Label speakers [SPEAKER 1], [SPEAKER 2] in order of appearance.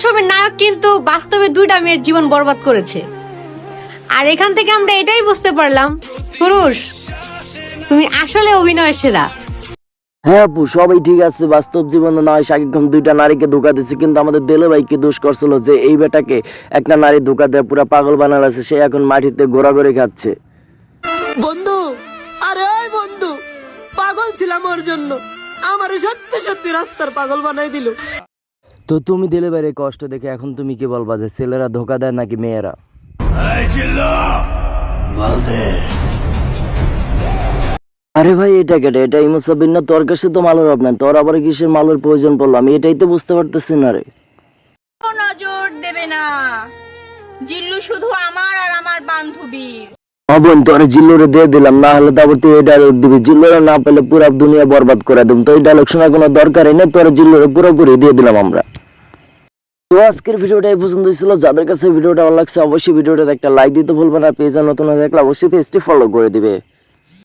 [SPEAKER 1] ছবির নায়ক কিন্তু বাস্তবে দুইটা মেয়ের জীবন বরবাদ করেছে। আর এখান থেকে আমরা এটাই বুঝতে পারলাম পুরুষ তুমি আসলে অভিনয় সেরা।
[SPEAKER 2] হ্যাঁ আপু সবাই ঠিক আছে বাস্তব জীবনে নয় শাকিব খান দুইটা নারীকে ধোকা দিচ্ছে কিন্তু আমাদের দেলে ভাইকে দোষ করছিল যে এই বেটাকে একটা নারী ধোকা দেয় পুরা পাগল বানার আছে সে এখন মাটিতে ঘোরাঘুরি খাচ্ছে।
[SPEAKER 3] বন্ধু আরে ওই বন্ধু পাগল ছিলাম ওর জন্য। আমার সত্যি সত্যি রাস্তার পাগল বানাই দিল।
[SPEAKER 2] তো তুমি দিলে বাইরে কষ্ট দেখে এখন তুমি কি বলবা যে ছেলেরা ধোকা দেয় নাকি মেয়েরা? আরে ভাই এটা কেটে এটা ইমুসাবিন না তোর কাছে তো মালের নাই তোর আবার কিসের মালের প্রয়োজন পড়ল? আমি এটাই তো বুঝতে পারতেছি না রে।
[SPEAKER 4] নজর দেবে না। জিল্লু শুধু আমার আর আমার বান্ধবীর
[SPEAKER 2] বোন তোর জিল্লুরে দিয়ে দিলাম না হলে তারপর তুই এই ডায়লগ দিবি। জিল্লুরে না পেলে পুরো দুনিয়া বরবাদ করে দিম। তো এই ডায়লগ শোনার কোনো দরকারই নেই তোর জিল্লুরে পুরোপুরি দিয়ে দিলাম আমরা। তো আজকের ভিডিওটা এই পছন্দ ছিল। যাদের কাছে ভিডিওটা ভালো লাগছে, অবশ্যই ভিডিওটাতে একটা লাইক দিতে ভুলবে না। পেজে নতুন হয়ে থাকলে অবশ্যই পেজটি ফলো করে দিবে।